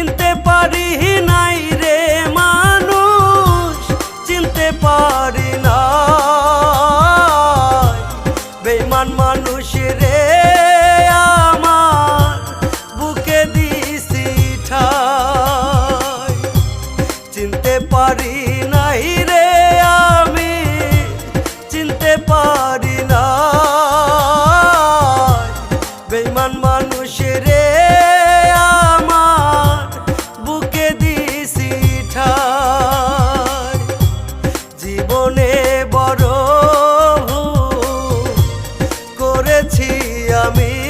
চিনতে পারি নাই রে মানুষ চিনতে পারি না বেমান মানুষ রে আমি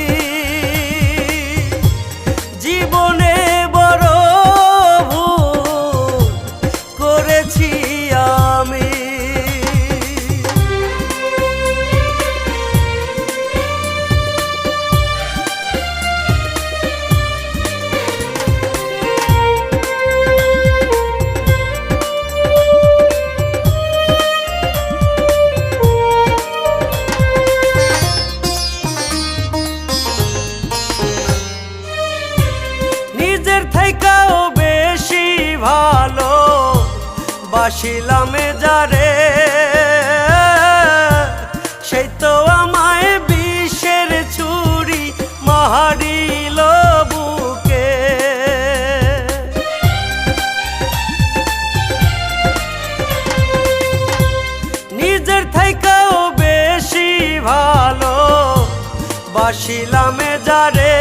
ভালোবাসিলামে যারে সেই তো আমায় বিষের ছুরি মাহারিল বুকে। নিজের থেকেও বেশি ভালো বাসিলামে যারে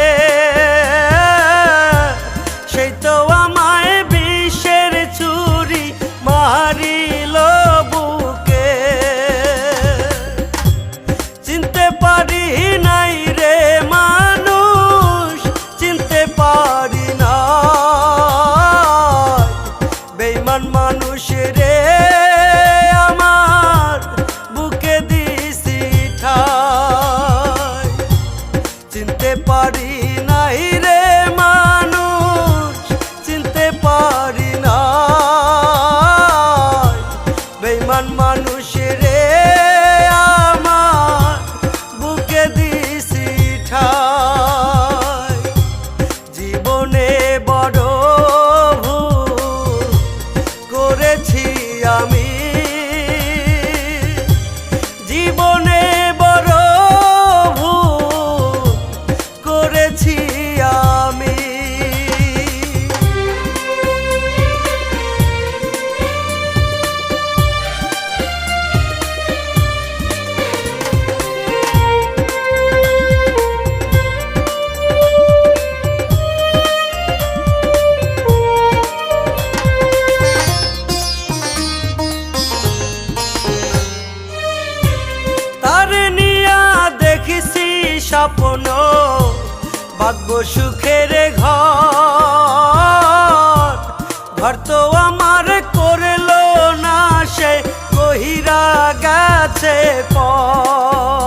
চিনতে পারি নাই রে মানুষ চিনতে পারি না বেইমান মানুষ রে আপন বাঁধব সুখের ঘর। ঘর তো আমার করল না সে কহিরা গেছে পর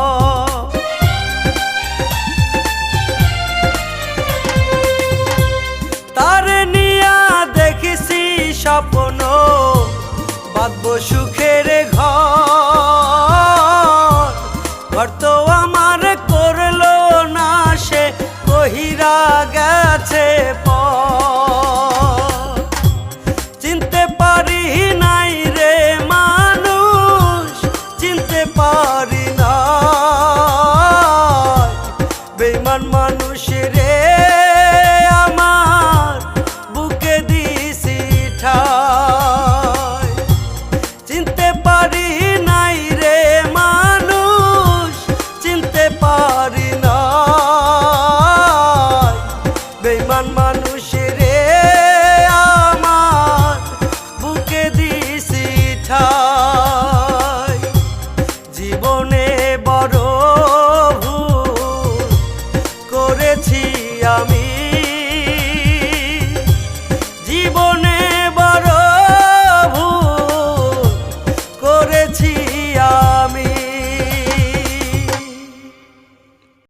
জীবনে